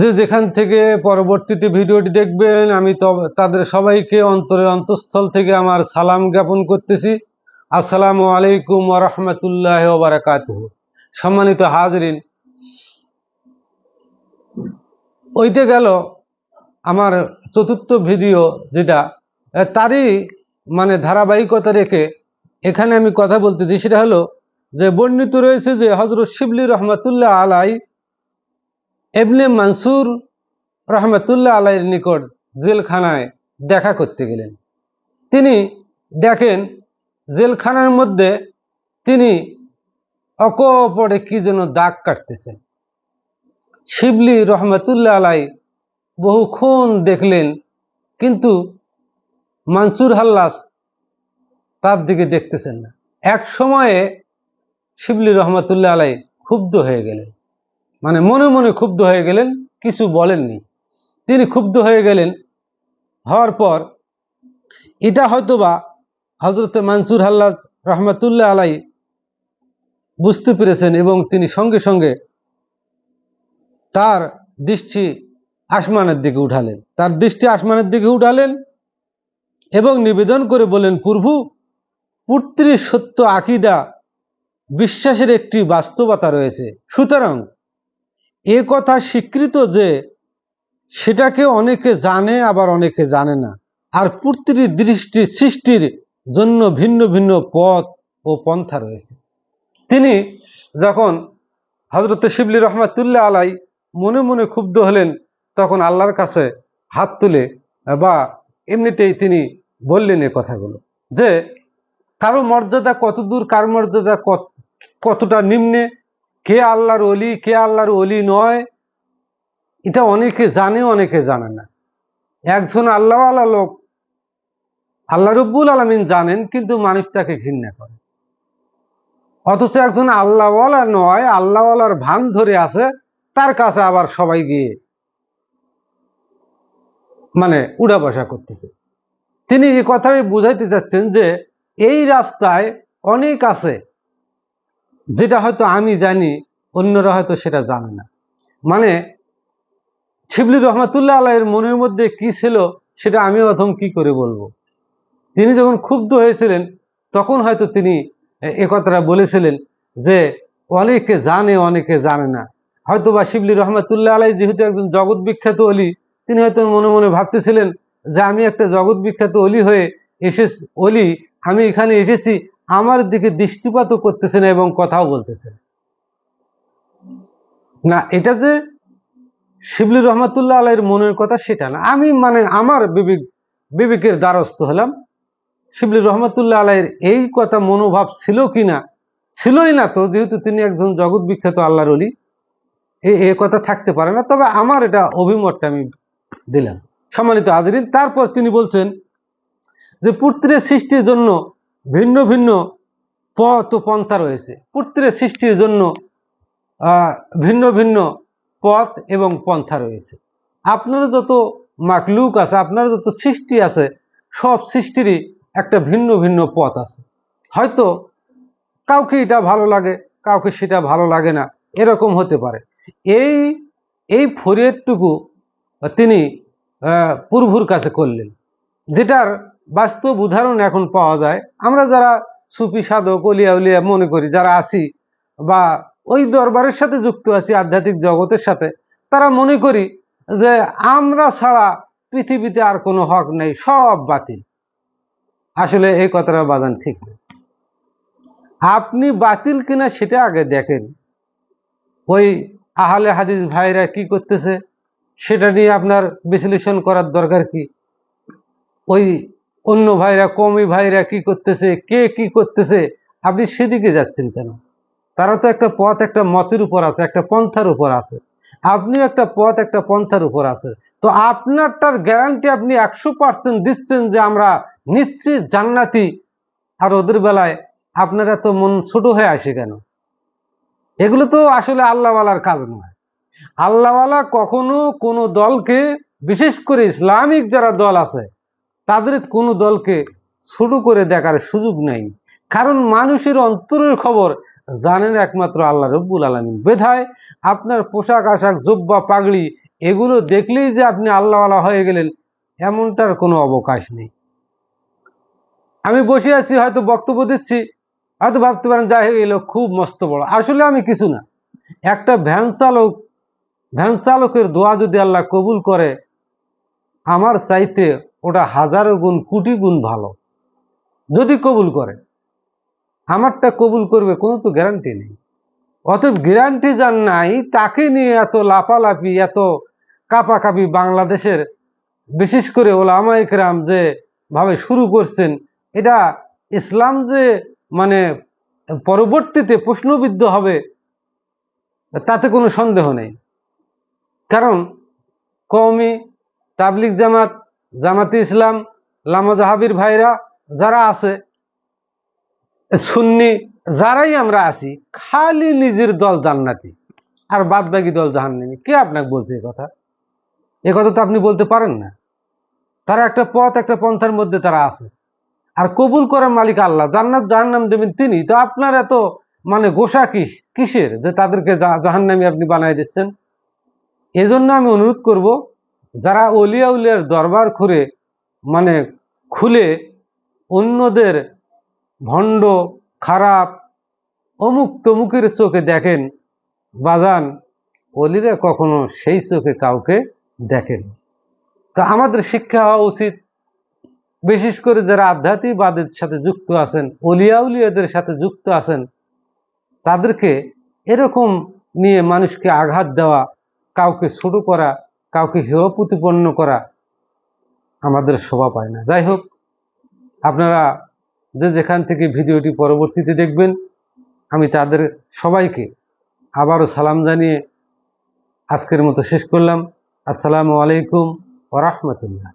যে যেখান থেকে পরবর্তীতে ভিডিওটি দেখবেন, আমি তাদের সবাইকে অন্তরের অন্তঃস্থল থেকে আমার সালাম জ্ঞাপন করতেছি। আসসালামু আলাইকুম রহমতুল্লাহ বারাকাত সম্মানিত হাজরিন, ওইতে গেল আমার চতুর্থ ভিডিও যেটা তারই মানে ধারাবাহিকতা রেখে এখানে আমি কথা বলতেছি। সেটা হলো যে বর্ণিত রয়েছে যে হজরত শিবলি রহমতুল্লাহ আলাই এবনে মানসুর রহমতুল্লাহ আলাইয়ের নিকট জেলখানায় দেখা করতে গেলেন। তিনি দেখেন জেলখানার মধ্যে তিনি অকপরে কি যেন দাগ কাটতেছেন। শিবলি রহমতুল্লাহ আলাই বহুক্ষণ দেখলেন, কিন্তু মানসুর হাল্লাস তার দিকে দেখতেছেন না। এক সময়ে শিবলি রহমতুল্লাহ আলাই ক্ষুব্ধ হয়ে গেলেন। মানে মনে মনে ক্ষুব্ধ হয়ে গেলেন, কিছু বলেননি। তিনি ক্ষুব্ধ হয়ে গেলেন, হওয়ার পর এটা হয়তোবা হজরত মানসুর হাল্লাজ রহমতুল্লাহ আলাই বুঝতে পেরেছেন এবং তিনি সঙ্গে সঙ্গে তার দৃষ্টি আসমানের দিকে উঠালেন। তার দৃষ্টি আসমানের দিকে উঠালেন এবং নিবেদন করে বলেন, প্রভু, পুত্রীর সত্য আকিদা, বিশ্বাসের একটি বাস্তবতা রয়েছে। সুতরাং এ কথা স্বীকৃত যে সেটাকে অনেকে জানে, আবার অনেকে জানে না। আর পুত্রীর দৃষ্টি সৃষ্টির জন্য ভিন্ন ভিন্ন পথ ও পন্থা রয়েছে। তিনি যখন হজরত শিবলি রহমাতুল্লাহ আলাই মনে মনে ক্ষুব্ধ হলেন, তখন আল্লাহর কাছে হাত তুলে বা এমনিতেই তিনি বললেন এ কথাগুলো যে, কারও মর্যাদা কত দূর কার মর্যাদা কত, কতটা নিম্নে কে আল্লাহর অলি কে আল্লাহর অলি নয়, এটা অনেকে জানে অনেকে জানে না। একজন আল্লাহওয়ালা লোক আল্লাহ রব্বুল আলমিন জানেন, কিন্তু মানুষ তাকে ঘৃণা করে। অথচ একজন আল্লাহওয়ালা নয়, আল্লাহওয়ালার ভান ধরে আছে, তার কাছে আবার সবাই গিয়ে মানে উড়া বসা করতেছে। তিনি এই কথাই বুঝাইতে চাচ্ছেন যে, এই রাস্তায় অনেক আছে যেটা হয়তো আমি জানি, অন্যরা হয়তো সেটা জানে না। মানে শিবলি রহমাতুল্লাহ আলাইয়ের মনের মধ্যে কি ছিল, সেটা আমি প্রথম কি করে বলব? তিনি যখন ক্ষুব্ধ হয়েছিলেন, তখন হয়তো তিনি এ- এ কথাটা বলেছিলেন যে, অনেকে জানে অনেকে জানে না। হয়তো বা শিবলি রহমাতুল্লাহ আলাই যেহেতু একজন জগৎ বিখ্যাত অলি, তিনি হয়তো মনে মনে ভাবতেছিলেন যে, আমি একটা জগৎ বিখ্যাত অলি হয়ে এসে অলি, আমি এখানে এসেছি আমার দিকে দৃষ্টিপাতও করতেছে না এবং কথাও বলতেছে না। না, এটা যে শিবলি রহমাতুল্লাহ আলাইয়ের মনের কথা সেটা না। আমি মানে আমার বিবেক, বিবেকের দ্বারস্থ হলাম। শিবলি রহমাতুল্লাহ আলাইয়ের এই কথা মনোভাব ছিল কিনা, ছিলই না তো, যেহেতু তিনি একজন জগৎ বিখ্যাত আল্লাহর অলি এ- কথা থাকতে পারে না, তবে আমার এটা অভিমতটা আমি দিলাম। সম্মানিত হাজরিন, তারপর তিনি বলছেন যে, পুত্রের সৃষ্টির জন্য ভিন্ন ভিন্ন পথ ও পন্থা রয়েছে। পুত্রের সৃষ্টির জন্য ভিন্ন ভিন্ন পথ এবং পন্থা রয়েছে। আপনার যত মাকলুক আছে, আপনার যত সৃষ্টি আছে, সব সৃষ্টিরই একটা ভিন্ন ভিন্ন পথ আছে। হয়তো কাউকে এটা ভালো লাগে, কাউকে সেটা ভালো লাগে না, এরকম হতে পারে। এই এই ফরিয়াদটুকু তিনি প্রভুর কাছে করলেন, যেটার বাস্তব উদাহরণ এখন পাওয়া যায়। আমরা যারা সুফি সাধক, অলিয়া উলিয়া মনে করি, যারা আছি বা ওই দরবারের সাথে যুক্ত আছি, আধ্যাত্মিক জগতের সাথে, তারা মনে করি যে আমরা ছাড়া পৃথিবীতে আর কোনো হক নেই, সব বাতিল। আসলে এই কথাটা বাজান ঠিক না। আপনি বাতিল কিনা সেটা আগে দেখেন। ওই আহলে হাদিস ভাইরা কি করতেছে, সেটা নিয়ে আপনার বিশ্লেষণ করার দরকার কি? ওই অন্য ভাইরা কমি ভাইরা কি করতেছে, কে কি করতেছে, আপনি সেদিকে যাচ্ছেন কেন? তারা তো একটা পথ, একটা মতের উপর আছে, একটা পন্থার উপর আছে। আপনিও একটা পথ, একটা পন্থার উপর আছে। তো আপনারটার গ্যারান্টি আপনি একশো পার্সেন্ট দিচ্ছেন যে আমরা নিশ্চিত জান্নাতি। আর ওদের বেলায় আপনারা তো মন ছোট হয়ে আসে কেন? এগুলো তো আসলে আল্লাহওয়ালার কাজ নয়। আল্লাহওয়ালা কখনো কোনো দলকে, বিশেষ করে ইসলামিক যারা দল আছে তাদের কোনো দলকে ছোট করে দেখার সুযোগ নেই। কারণ মানুষের অন্তরের খবর জানেন একমাত্র আল্লাহ রব্বুল আলমিন। বেধায় আপনার পোশাক, আশাক, জব্বা, পাগড়ি, এগুলো দেখলেই যে আপনি আল্লাহওয়ালা হয়ে গেলেন, এমনটার কোনো অবকাশ নেই। আমি বসে আছি, হয়তো বক্তব্য দিচ্ছি, হয়তো ভাবতে পারেন, যাই হয়ে এলো খুব মস্ত বড়। আসলে আমি কিছু না। একটা ভ্যান চালক, ভ্যান চালকের দোয়া যদি আল্লাহ কবুল করে, আমার চাইতে ওটা হাজারো গুণ, কোটি গুণ ভালো। যদি কবুল করে। আমারটা কবুল করবে, কোনো তো গ্যারান্টি নেই। অতএব গ্যারান্টি যার নাই, তাকে নিয়ে এত লাফালাফি, এত কাপাকাপি বাংলাদেশের বিশেষ করে ওলামা ইকরাম যে ভাবে শুরু করছেন, এটা ইসলাম যে মানে পরবর্তীতে প্রশ্নবিদ্ধ হবে, তাতে কোনো সন্দেহ নেই। কারণ কওমি তাবলিক জামাত জামাতি ইসলাম, লামা জাহাবির ভাইরা যারা আছে, সুন্নি যারাই আমরা আছি, খালি নিজের দল জান্নাতি। আর বাদ বাকি দল জাহান্নামি। কে আপনাকে বলছে এ কথা? এ কথা তো আপনি বলতে পারেন না। তারা একটা পথ, একটা পন্থার মধ্যে তারা আছে। আর কবুল করার মালিক আল্লাহ। জান্নাত জাহান্নাম দেবেন তিনি। তো আপনার এত মানে গোসা কিস কিসের যে তাদেরকে জাহান্নামি আপনি বানাই দিচ্ছেন? এজন্য আমি অনুরোধ করব যারা অলিয়া উলিয়ার দরবার করে মানে খুলে অন্যদের ভণ্ড, খারাপ, অমুক তমুকের চোখে দেখেন, বাজান, অলিরা কখনো সেই চোখে কাউকে দেখেন তা আমাদের শিক্ষা হওয়া উচিত। বিশেষ করে যারা আধ্যাত্মিকবাদের সাথে যুক্ত আছেন অলিয়া উলিয়াদের সাথে যুক্ত আছেন, তাদেরকে এরকম নিয়ে মানুষকে আঘাত দেওয়া, কাউকে ছোট করা কাউকে হেয় প্রতিপন্ন করা আমাদের শোভা পায় না। যাই হোক, আপনারা যে যেখান থেকে ভিডিওটি পরবর্তীতে দেখবেন, আমি তাদের সবাইকে আবারও সালাম জানিয়ে আজকের মতো শেষ করলাম। আসসালামু আলাইকুম ওরহমতুল্লাহ